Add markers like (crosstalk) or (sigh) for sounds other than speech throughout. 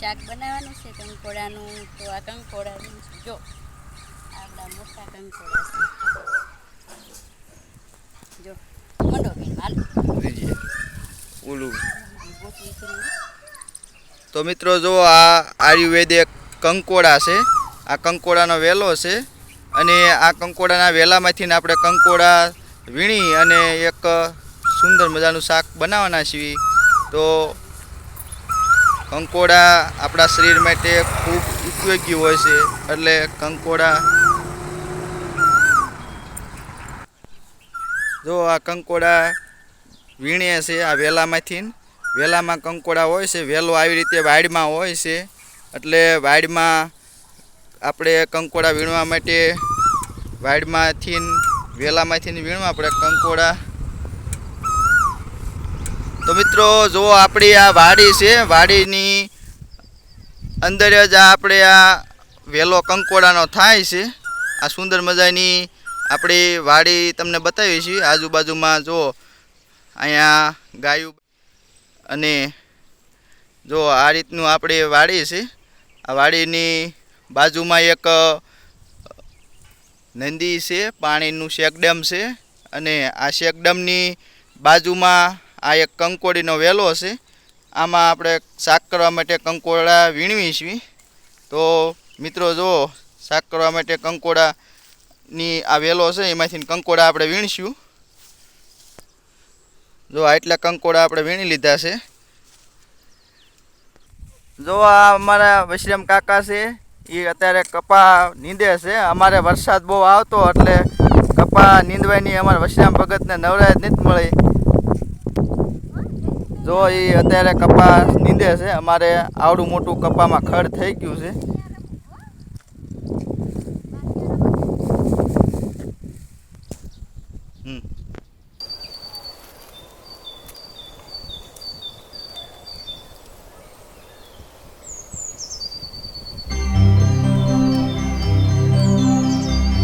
શાક બનાવવાનું છે કંકોડાનું તો આ કંકોડાનું જો આપણા મોટા કંકોડા છે. જો મંડો બેન હાલ. ઓલું. તો મિત્રો જો આ આયુર્વેદિક કંકોડા છે આ કંકોડાનો વેલો છે અને આ કંકોડાના વેલામાંથી આપણે કંકોડા વીણી અને એક સુંદર મજાનું શાક બનાવવાના છીએ. તો કંકોડા આપણા શરીર માટે ખૂબ ઉપયોગી હોય છે, એટલે કંકોડા જો આ કંકોડા વીણે છે આ વેલામાંથી. વેલામાં કંકોડા હોય છે, વેલો આવી રીતે વાડમાં હોય છે, એટલે વાડમાં આપણે કંકોડા વીણવા માટે વાડમાંથી વેલામાંથી વીણવા આપણે કંકોડા તો મિત્રો જો આપણી આ વાડી છે. વાડીની અંદર જ આપણે આ વેલો કંકોડાનો થાય છે. આ સુંદર મજાની આપણી વાડી તમને બતાવી છે. આજુબાજુમાં જો અહીંયા ગાયું અને જો આ રીતનું આપણી વાડી છે. આ વાડીની બાજુમાં એક નંદી છે, પાણીનું શેકડેમ છે અને આ શેકડેમની બાજુમાં આ એક કંકોડીનો વેલો છે આમાં આપણે શાક કરવા માટે કંકોડા વીણવી છીએ તો મિત્રો જો શાક કરવા માટે કંકોડાની આ વેલો છે, એમાંથી કંકોડા આપણે વીણશું. જો આટલા કંકોડા આપણે વીણી લીધા છે. જો આ અમારા વૈશ્રમ કાકા છે. એ અત્યારે કપા નીંદે છે. અમારે વરસાદ બહુ આવતો, એટલે કપા નીંદવાની અમારા વશ્રામ ભગતને નવરાય જ નથી મળી. જો એ અત્યારે કપા નીંદે છે, અમારે આવડું મોટું કપામાં ખડ થઈ ગયું છે.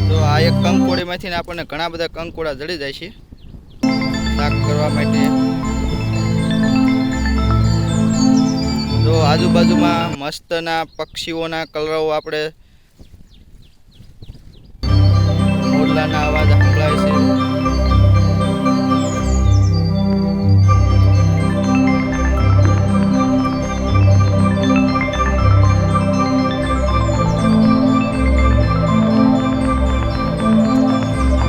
તો કંકોડીમાંથી આપણને ઘણા બધા કંકોડા જડી જાય છે. શાક કરવા માટે. જો આજુબાજુમાં મસ્તના પક્ષીઓના કલરવો આપણે મોરલાના અવાજ સંભળાય છે.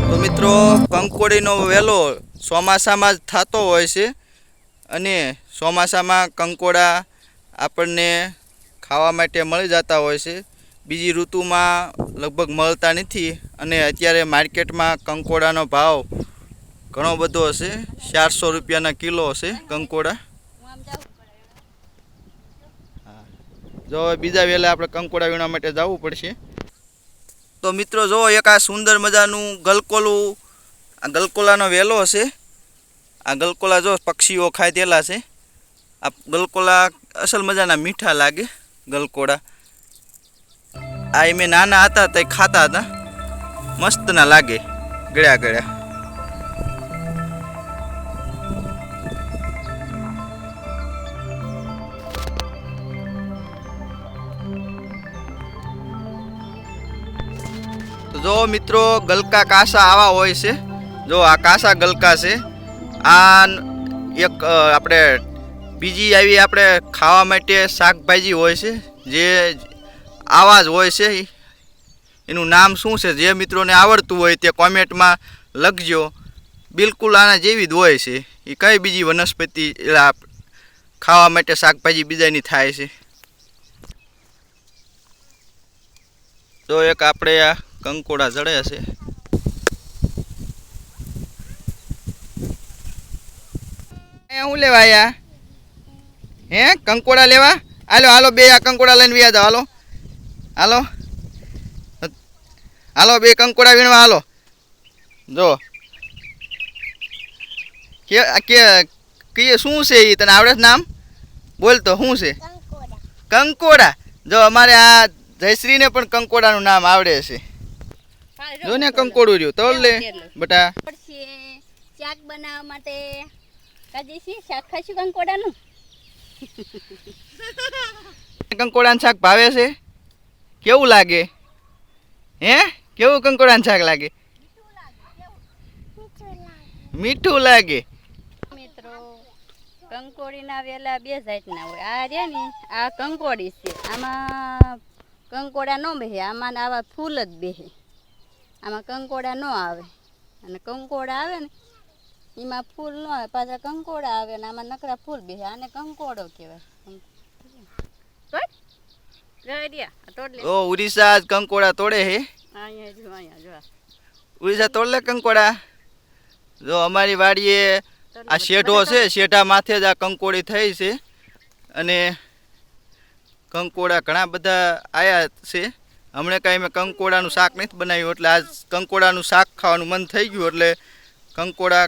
તો મિત્રો, કંકોડીનો વેલો ચોમાસામાં જ થતો હોય છે અને ચોમાસામાં કંકોડા આપણને ખાવા માટે મળી જતા હોય છે. બીજી ઋતુમાં લગભગ મળતા નથી અને અત્યારે માર્કેટમાં કંકોડાનો ભાવ ઘણો બધો હશે. ચારસો રૂપિયાના કિલો હશે કંકોડા. જો બીજા વહેલા આપણે કંકોડા વીણવા માટે જવું પડશે. તો મિત્રો જો એક આ સુંદર મજાનું ગલકોલું, આ ગલકોલાનો વેલો હશે. આ ગલકોલા જો પક્ષીઓ ખાઈ તેલા છે. આ ગલકોલા અસલ મજાના મીઠા લાગે, ગલકોડા. આ એમે નાના હતા તે ખાતા હતા. મસ્તના લાગે, ગળ્યા ગળ્યા. જો મિત્રો, ગલકા કાસા આવા હોય છે. જો આ કાસા ગલકા છે. આ એક આપણે બીજી આવી આપણે ખાવા માટે શાકભાજી હોય છે, જે આવા હોય છે, એનું નામ શું છે, જે મિત્રોને આવડતું હોય તે કોમેન્ટમાં લખજો. બિલકુલ આના જેવી જ હોય છે. એ કઈ બીજી વનસ્પતિ ખાવા માટે શાકભાજી બીજાની થાય છે. તો એક આપણે આ કંકોડા જડે છે. એ હું લેવા આયા? હે કંકોડા લેવા? હાલો હાલો બે આ કંકોડા લઈને વ્યા જાઓ હાલો. હાલો. હાલો બે કંકોડા વીણવા હાલો. જો. કે કે કીએ શું છે એ તને આવડે છે નામ? બોલ તો શું છે? કંકોડા. જો અમારે આ જયશ્રીને પણ કંકોડાનું નામ આવડે છે. જો ને કંકોડું. રહ્યું. તો લે બટા. શાક બનાવવા માટે. કાજે છે શાક ખાઈશું કંકોડાનું? (laughs) કંકોડાનું શાક ભાવે છે? કેવું લાગે? હે? કેવું કંકોડાનું શાક લાગે? મીઠું લાગે. મિત્રો, કંકોડીના વેલા બે જાતના હોય. આ રે ને, આ કંકોડી છે. આમાં કંકોડા ન બેહે આમાં આવા ફૂલ જ બેહે આમાં કંકોડા ન આવે. અને કંકોડા આવે ને એમાં ફૂલ ન આવે પાછા કંકોડા આવે ને આમાં નકરા ફૂલ બે આને કંકોડો કહેવાય. તોડ? તોડ લે. ઓ ઉડીસા આજ કંકોડા તોડે હે? ઉડીસા તોડલે કંકોડા. જો અમારી વાડીએ આ લે. શેઢો છે શેઢા માથે જ આ કંકોડી થઈ છે. અને કંકોડા ઘણા બધા આયા છે. હમણાં કાંઈ મેં કંકોડાનું શાક નથી બનાવ્યું એટલે આજ કંકોડાનું શાક ખાવાનું મન થઈ ગયું એટલે કંકોડા